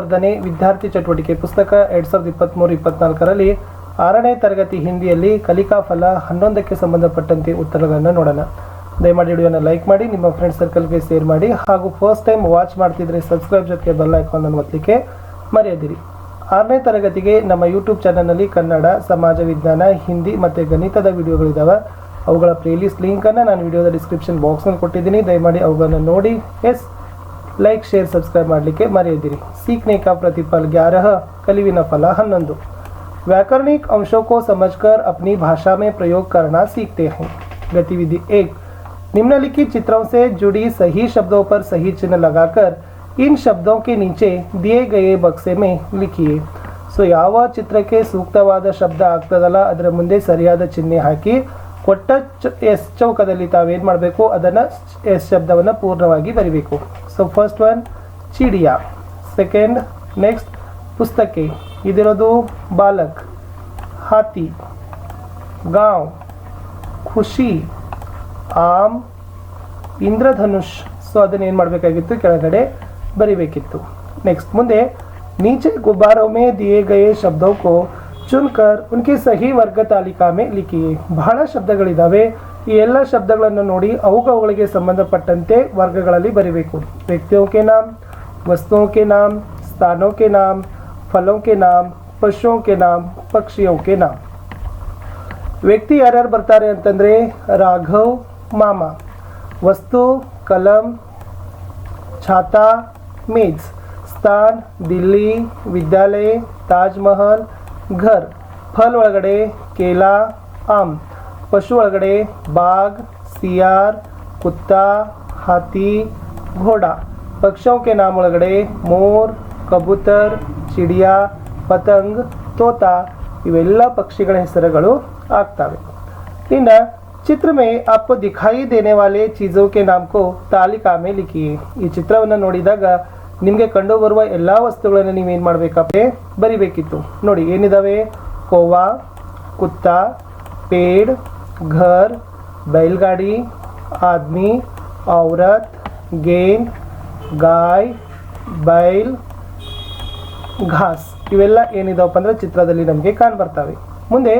ವರ್ಧನೆ ವಿದ್ಯಾರ್ಥಿ ಚಟುವಟಿಕೆ ಪುಸ್ತಕ ಎರಡ್ ಸಾವಿರದ ಇಪ್ಪತ್ತ್ಮೂರು ಇಪ್ಪತ್ನಾಲ್ಕರಲ್ಲಿ ಆರನೇ ತರಗತಿ ಹಿಂದಿಯಲ್ಲಿ ಕಲಿಕಾ ಫಲ ಹನ್ನೊಂದಕ್ಕೆ ಸಂಬಂಧಪಟ್ಟಂತೆ ಉತ್ತರಗಳನ್ನು ನೋಡೋಣ. ದಯಮಾಡಿ ವಿಡಿಯೋನ ಲೈಕ್ ಮಾಡಿ, ನಿಮ್ಮ ಫ್ರೆಂಡ್ ಸರ್ಕಲ್ಗೆ ಶೇರ್ ಮಾಡಿ, ಹಾಗೂ ಫಸ್ಟ್ ಟೈಮ್ ವಾಚ್ ಮಾಡ್ತಿದ್ರೆ ಸಬ್ಸ್ಕ್ರೈಬ್ ಜೊತೆಗೆ ಬೆಲ್ ಐಕಾನ್ ಅನ್ನು ಒತ್ತಲಿಕ್ಕೆ ಮರೆಯದಿರಿ. ಆರನೇ ತರಗತಿಗೆ ನಮ್ಮ ಯೂಟ್ಯೂಬ್ ಚಾನಲ್ನಲ್ಲಿ ಕನ್ನಡ, ಸಮಾಜ, ವಿಜ್ಞಾನ, ಹಿಂದಿ ಮತ್ತು ಗಣಿತದ ವಿಡಿಯೋಗಳಿದ್ದಾವೆ ಅವುಗಳ ಪ್ಲೇಲಿಸ್ಟ್ ಲಿಂಕನ್ನು ನಾನು ವಿಡಿಯೋದ ಡಿಸ್ಕ್ರಿಪ್ಷನ್ ಬಾಕ್ಸ್ನಲ್ಲಿ ಕೊಟ್ಟಿದ್ದೀನಿ. ದಯಮಾಡಿ ಅವುಗಳನ್ನು ನೋಡಿ. ಎಸ್ ಲೈಕ್ ಶೇರ್ ಸಬ್ಸ್ಕ್ರೈಬ್ ಮಾಡಲಿಕ್ಕೆ ಮರೆಯದಿರಿ. सीखने का प्रतिफल ग्यारह कलिविन फला हन्नंदो व्याकरणिक अंशों को समझकर अपनी भाषा में प्रयोग करना सीखते हैं गतिविधि एक निम्नलिखित चित्रों से जुड़ी सही शब्दों पर सही चिन्ह लगाकर इन शब्दों के नीचे दिए गए बक्से में लिखिए सो ಯಾವ ಚಿತ್ರಕ್ಕೆ ಸೂಕ್ತವಾದ ಶಬ್ದ ಆಗ್ತದಲ್ಲ, ಅದರ ಮುಂದೆ ಸರಿಯಾದ ಚಿಹ್ನೆ ಹಾಕಿ ಕೊಟ್ಟ ಎಸ್ ಚೌಕದಲ್ಲಿ ತಾವೇನು ಮಾಡಬೇಕು? ಅದನ್ನು ಎಸ್ ಶಬ್ದವನ್ನು ಪೂರ್ಣವಾಗಿ ಬರಿಬೇಕು. ಸೊ ಫಸ್ಟ್ ಒನ್ ಚಿಡಿಯ. ಸೆಕೆಂಡ್ ನೆಕ್ಸ್ಟ್ ಪುಸ್ತಕೆ. ಇದಿರೋದು ಬಾಲಕ್. ಹಾತಿ. ಗಾಂವ್. ಖುಷಿ. ಆಮ್. ಇಂದ್ರಧನುಷ್. ಸೊ ಅದನ್ನು ಏನು ಮಾಡಬೇಕಾಗಿತ್ತು? ಕೆಳಗಡೆ ಬರಿಬೇಕಿತ್ತು. ನೆಕ್ಸ್ಟ್ ಮುಂದೆ, ನೀಚೆ ಗುಬ್ಬಾರೊಮೆ ದಿಯೇ ಗಯೇ ಶಬ್ದಕ್ಕೂ ಚುನ್ಕರ್ ಉನ್ಕಿ ಸಹಿ ವರ್ಗ ತಾಲಿಕಾ ಮೇ ಲಿಖಿ ಬಹಳ ಶಬ್ದಗಳಿದ್ದಾವೆ ಈ ಎಲ್ಲ ಶಬ್ದಗಳನ್ನು ನೋಡಿ ಅವುಗಳಿಗೆ ಸಂಬಂಧಪಟ್ಟಂತೆ ವರ್ಗಗಳಲ್ಲಿ ಬರೀಬೇಕು ವ್ಯಕ್ತಿಯೋ ಕೆ ನಾಮ್ ವಸ್ತುओं के नाम स्थानों के नाम फलों के नाम ಪಶುओं के नाम ಪಕ್ಷಿಯೋ ಕೆ ನಾಮ್ ವ್ಯಕ್ತಿ ಯಾರ್ಯಾರು ಬರ್ತಾರೆ ಅಂತಂದರೆ ರಾಘವ್ ಮಾಮ ವಸ್ತು ಕಲಂ ಛಾತಾ ಮೇಜ್ ಸ್ಥಾನ ದಿಲ್ಲಿ ವಿದ್ಯಾಲಯ ತಾಜ್ಮಹಲ್ ಮಹಲ್ ಘರ್ ಫಲ್ ಒಳಗಡೆ ಕೇಲಾ ಆಮ್ ಪಶು ಒಳಗಡೆ ಬಾಗ್ ಸಿಯಾರ್ ಕುತ್ತಾ ಹಾತಿ घोड़ा पक्षियों के नाम ಒಳಗಡೆ ಮೋರ್ ಕಬೂತರ್ ಚಿಡಿಯಾ ಪತಂಗ್ ತೋತಾ ಇವೆಲ್ಲ ಪಕ್ಷಿಗಳ ಹೆಸರುಗಳು ಆಗ್ತವೆ ಇನ್ನು ಚಿತ್ರ में आपको दिखाई देने वाले चीज़ों के नाम को ತಾಲಿಕಾ में लिखिए ಈ ಚಿತ್ರವನ್ನು ನೋಡಿದಾಗ ನಿಮಗೆ ಕಂಡು ಬರುವ ಎಲ್ಲ ವಸ್ತುಗಳನ್ನು ನೀವೇನು ಮಾಡಬೇಕಪ್ಪ ಬರಿಬೇಕಿತ್ತು. ನೋಡಿ, ಏನಿದಾವೆ? ಕೋವಾ, ಕುತ್ತ, ಪೇಡ್, ಘರ್, ಬೈಲ್ಗಾಡಿ, ಆದ್ಮಿ, ಔರತ್, ಗೇನ್, ಗಾಯ್, ಬೈಲ್, ಘಾಸ್. ಇವೆಲ್ಲ ಏನಿದಾವಪ್ಪ ಅಂದರೆ ಚಿತ್ರದಲ್ಲಿ ನಮಗೆ ಕಾಣ್ಬರ್ತವೆ ಮುಂದೆ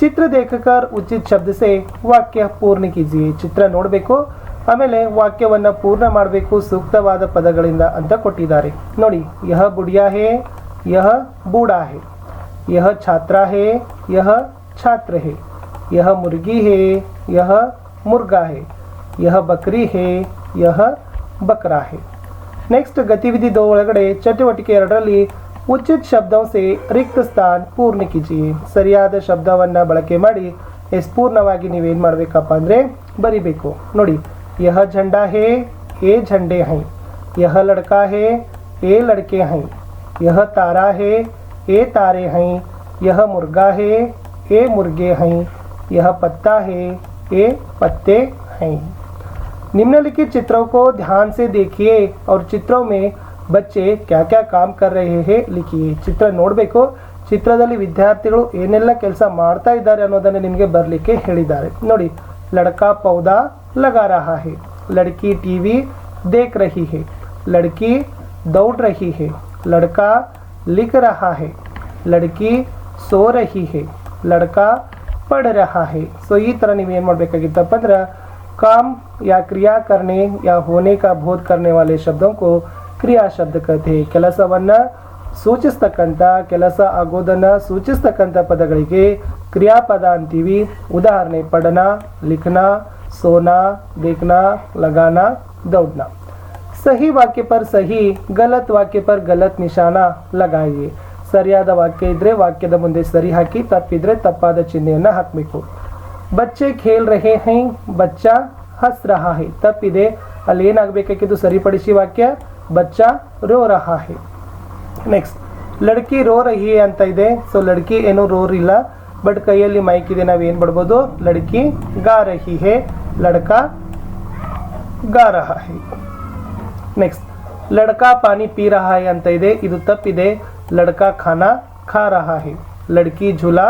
ಚಿತ್ರ ದೇಖಕರ್ ಉಚಿತ ವಾಕ್ಯ ಪೂರ್ಣ ಚಿತ್ರ ನೋಡಬೇಕು. ಆಮೇಲೆ ವಾಕ್ಯವನ್ನು ಪೂರ್ಣ ಮಾಡಬೇಕು ಸೂಕ್ತವಾದ ಪದಗಳಿಂದ ಅಂತ ಕೊಟ್ಟಿದ್ದಾರೆ. ನೋಡಿ, ಯಹ ಬುಡಿಯಾ ಹೇ ಯಹ ಬೂಡಾ ಹೇ ಯಹ ಛಾತ್ರ ಹೇ ಯಹ ಛಾತ್ರ ಹೇ ಯಹ ಮುರ್ಗಿ ಹೇ ಯಹ ಮುರ್ಗಾ ಹೇ ಯಹ ಬಕ್ರಿ ಹೇ ಯಹ ಬಕ್ರಾ ಹೇ ನೆಕ್ಸ್ಟ್ ಗತಿವಿಧಿ ಒಳಗಡೆ ಚಟುವಟಿಕೆ ಎರಡರಲ್ಲಿ ಉಚಿತ ಶಬ್ದವೇ ರಿಕ್ತ ಸ್ಥಾನ ಪೂರ್ಣ ಕಿಜಿ ಸರಿಯಾದ ಶಬ್ದವನ್ನು ಬಳಕೆ ಮಾಡಿ, ಎಸ್ ಪೂರ್ಣವಾಗಿ ನೀವೇನು ಮಾಡಬೇಕಪ್ಪ ಅಂದರೆ ಬರಿಬೇಕು. ನೋಡಿ ಯಹ झंडा है ए झंडे हैं यह लड़का है ए लड़के हैं यह तारा है ए तारे हैं यह मुर्गा है ए मुर्गे हैं यह पत्ता है ए पत्ते हैं निम्नलिखित चित्रों को ध्यान से देखिए और चित्रों में बच्चे क्या क्या काम कर रहे हैं लिखिए ಚಿತ್ರ ನೋಡಬೇಕು ಚಿತ್ರದಲ್ಲಿ ವಿದ್ಯಾರ್ಥಿಗಳು ಏನೆಲ್ಲ ಕೆಲಸ ಮಾಡ್ತಾ ಇದ್ದಾರೆ ಅನ್ನೋದನ್ನು ನಿಮಗೆ ಬರಲಿಕ್ಕೆ ಹೇಳಿದ್ದಾರೆ ನೋಡಿ लड़का पौधा लगा रहा है लड़की टीवी देख रही है लड़की दौड़ रही है लड़का लिख रहा है लड़की सो रही है लड़का पढ़ रहा है ಸೊ ಈ ಥರ ನೀವು ಏನು ಮಾಡಬೇಕಾಗಿತ್ತಪ್ಪ ಅಂದ್ರೆ काम या क्रिया करने या होने का बोध करने वाले शब्दों को ಕ್ರಿಯಾ ಶಬ್ದ ಕಥೆ ಕೆಲಸವನ್ನ ಸೂಚಿಸ್ತಕ್ಕಂಥ ಕೆಲಸ ಆಗೋದನ್ನ ಸೂಚಿಸ್ತಕ್ಕಂಥ ಪದಗಳಿಗೆ ಕ್ರಿಯಾಪದ ಅಂತೀವಿ ಉದಾಹರಣೆ ಪಡನ ಲಿಖನ ಸೋನಾ देखना लगाना दौड़ना ಸಹಿ ವಾಕ್ಯ ಪರ್ ಸಹಿ ಗಲತ್ ವಾಕ್ಯ ಪರ್ ಗಲತ್ ನಿಶಾನ ಲಗಾಯಿಯೇ ಸರಿಯಾದ ವಾಕ್ಯ ಇದ್ರೆ ವಾಕ್ಯದ ಮುಂದೆ ಸರಿ ಹಾಕಿ ತಪ್ಪಿದ್ರೆ ತಪ್ಪಾದ ಚಿಹ್ನೆಯನ್ನ ಹಾಕಬೇಕು ಬಚ್ಚೆ ಖೇಲ್ ರಹೆ ಹೈ ಬಚ್ಚಾ ಹಸ್ ರಹಾ ಹೈ ತಪ್ಪಿದೆ ಅಲ್ಲಿ ಏನಾಗಬೇಕಾಗಿದ್ದು ಸರಿಪಡಿಸಿ ವಾಕ್ಯ ಬಚ್ಚಾ ರೋ ರಹಾ ಹೈ ನೆಕ್ಸ್ಟ್ ಲಡ್ಕಿ ರೋ ರಹಿ ಅಂತ ಇದೆ ಸೊ ಲಡ್ಕಿ ಏನೋ ರೋರ್ ಇಲ್ಲ ಬಟ್ ಕೈಯಲ್ಲಿ ಮೈಕ್ ಇದೆ ನಾವು ಏನು ಮಾಡ್ಬೋದು ಲಡ್ಕಿ ಗಾ ರಹಿ ಹೇ ಲಡ್ಕಾ ಗಾ ರಹಾ ಹೈ ನೆಕ್ಸ್ಟ್ ಲಡ್ಕಾ ಪಾನಿ ಪಿ ರಹಾ ಹೈ ಅಂತ ಇದೆ ಇದು ತಪ್ಪಿದೆ ಲಡ್ಕಾ ಖಾನಾ ಖಾ ರಹಾ ಹೈ ಲಡ್ಕಿ ಝೂಲಾ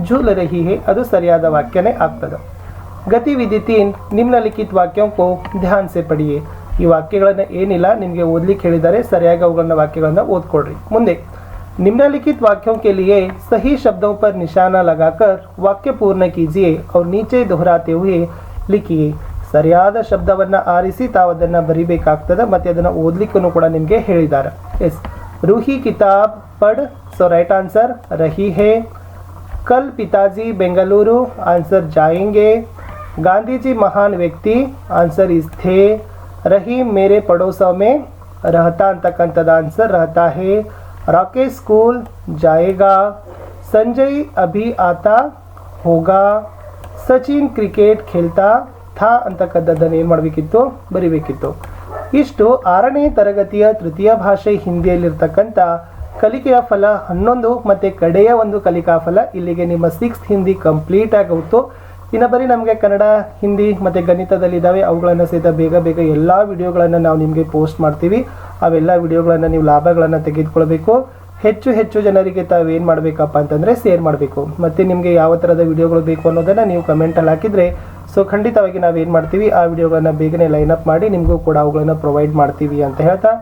झूल रही है ಅದು ಸರಿಯಾದ ವಾಕ್ಯನೇ ಆಗ್ತದೆ गतिविधि तीन निम्नलिखित वाक्यों को ध्यान से पढ़िए ಈ ವಾಕ್ಯಗಳನ್ನ ಏನಿಲ್ಲ ನಿಮಗೆ ಓದ್ಲಿಕ್ಕೆ ಹೇಳಿದ್ದಾರೆ ಸರಿಯಾಗಿ ಅವುಗಳನ್ನ ವಾಕ್ಯಗಳನ್ನ ಓದ್ಕೊಡ್ರಿ ಮುಂದೆ निम्नलिखित वाक्यों के लिए सही शब्दों पर निशाना लगाकर वाक्य पूर्ण कीजिए और नीचे दोहराते हुए लिखिए ಸರಿಯಾದ ಶಬ್ದವನ್ನ ಆರಿಸಿ ತಾವು ಅದನ್ನ ಬರಿಬೇಕಾಗ್ತದೆ ಮತ್ತೆ ಅದನ್ನ ಓದ್ಲಿಕ್ಕೂ ಕೂಡ ನಿಮಗೆ ಹೇಳಿದ್ದಾರೆ ಎಸ್ ರೂಹಿ ಕಿತಾಬ್ ಪಡ್ ಸೊ ರೈಟ್ ಆನ್ಸರ್ ರಹಿ ಹೇ कल पिताजी बेंगलुरु आंसर जाएंगे गांधी जी महान व्यक्ति आंसर इस थे रही मेरे पड़ोसों में रहता ಅಂತಕ್ಕಂಥದ್ದು ಆನ್ಸರ್ रहता है राकेश स्कूल जाएगा संजय अभी आता होगा ಸಚಿನ್ ಕ್ರಿಕೆಟ್ ಖೇಳ್ತಾ ಥಾ ಅಂತಕ್ಕಂಥದ್ದನ್ನು ಏನು ಮಾಡಬೇಕಿತ್ತು? ಬರಿಬೇಕಿತ್ತು. ಇಷ್ಟು ಆರನೇ ತರಗತಿಯ ತೃತೀಯ ಭಾಷೆ ಹಿಂದಿಯಲ್ಲಿರ್ತಕ್ಕಂಥ ಕಲಿಕೆಯ ಫಲ ಹನ್ನೊಂದು ಮತ್ತು ಕಡೆಯ ಒಂದು ಕಲಿಕಾ ಫಲ ಇಲ್ಲಿಗೆ ನಿಮ್ಮ ಸಿಕ್ಸ್ತ್ ಹಿಂದಿ ಕಂಪ್ಲೀಟ್ ಆಗೋಯ್ತು. ಇನ್ನು ಬರೀ ನಮಗೆ ಕನ್ನಡ, ಹಿಂದಿ ಮತ್ತು ಗಣಿತದಲ್ಲಿದ್ದಾವೆ. ಅವುಗಳನ್ನು ಸಹಿತ ಬೇಗ ಬೇಗ ಎಲ್ಲ ವಿಡಿಯೋಗಳನ್ನು ನಾವು ನಿಮಗೆ ಪೋಸ್ಟ್ ಮಾಡ್ತೀವಿ. ಅವೆಲ್ಲ ವಿಡಿಯೋಗಳನ್ನು ನೀವು ಲಾಭಗಳನ್ನು ತೆಗೆದುಕೊಳ್ಬೇಕು. ಹೆಚ್ಚು ಹೆಚ್ಚು ಜನರಿಗೆ ತಾವು ಏನು ಮಾಡಬೇಕಪ್ಪ ಅಂತಂದರೆ ಶೇರ್ ಮಾಡಬೇಕು. ಮತ್ತು ನಿಮಗೆ ಯಾವ ಥರದ ವಿಡಿಯೋಗಳು ಬೇಕು ಅನ್ನೋದನ್ನು ನೀವು ಕಮೆಂಟಲ್ಲಿ ಹಾಕಿದರೆ ಸೊ ಖಂಡಿತವಾಗಿ ನಾವೇನು ಮಾಡ್ತೀವಿ, ಆ ವಿಡಿಯೋಗಳನ್ನು ಬೇಗನೆ ಲೈನ್ ಅಪ್ ಮಾಡಿ ನಿಮಗೂ ಕೂಡ ಅವುಗಳನ್ನು ಪ್ರೊವೈಡ್ ಮಾಡ್ತೀವಿ ಅಂತ ಹೇಳ್ತಾ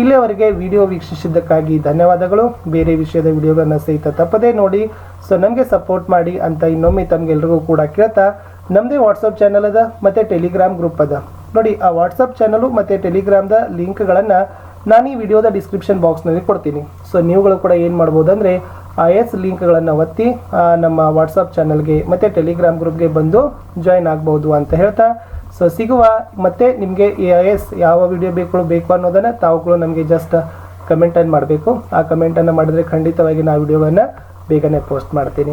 ಇಲ್ಲಿಯವರೆಗೆ ವಿಡಿಯೋ ವೀಕ್ಷಿಸಿದ್ದಕ್ಕಾಗಿ ಧನ್ಯವಾದಗಳು. ಬೇರೆ ವಿಷಯದ ವಿಡಿಯೋಗಳನ್ನು ಸಹಿತ ತಪ್ಪದೇ ನೋಡಿ ಸೊ ನಮಗೆ ಸಪೋರ್ಟ್ ಮಾಡಿ ಅಂತ ಇನ್ನೊಮ್ಮೆ ತಮಗೆಲ್ರಿಗೂ ಕೂಡ ಕೇಳ್ತಾ ನಮ್ಮದೇ ವಾಟ್ಸಪ್ ಚಾನಲ್ ಅದ, ಮತ್ತು ಟೆಲಿಗ್ರಾಮ್ ಗ್ರೂಪ್ ಅದ. ನೋಡಿ, ಆ ವಾಟ್ಸಪ್ ಚಾನಲು ಮತ್ತು ಟೆಲಿಗ್ರಾಮ್ದ ಲಿಂಕ್ಗಳನ್ನು ನಾನು ಈ ವಿಡಿಯೋದ ಡಿಸ್ಕ್ರಿಪ್ಷನ್ ಬಾಕ್ಸ್ನಲ್ಲಿ ಕೊಡ್ತೀನಿ. ಸೊ ನೀವುಗಳು ಕೂಡ ಏನು ಮಾಡ್ಬೋದು ಅಂದರೆ ಆ ಎಸ್ ಲಿಂಕ್ಗಳನ್ನು ಒತ್ತಿ ನಮ್ಮ ವಾಟ್ಸಪ್ ಚಾನಲ್ಗೆ ಮತ್ತು ಟೆಲಿಗ್ರಾಮ್ ಗ್ರೂಪ್ಗೆ ಬಂದು ಜಾಯಿನ್ ಆಗ್ಬೋದು ಅಂತ ಹೇಳ್ತಾ. ಸೊ ಸಿಗುವ ಮತ್ತೆ ನಿಮಗೆ ಎ ಎಸ್ ಯಾವ ವಿಡಿಯೋ ಬೇಕು ಬೇಕು ಅನ್ನೋದನ್ನು ತಾವುಗಳು ನಮಗೆ ಜಸ್ಟ್ ಕಮೆಂಟನ್ನು ಮಾಡಬೇಕು. ಆ ಕಮೆಂಟನ್ನು ಮಾಡಿದ್ರೆ ಖಂಡಿತವಾಗಿ ನಾ ವಿಡಿಯೋವನ್ನು ಬೇಗನೆ ಪೋಸ್ಟ್ ಮಾಡ್ತೀನಿ.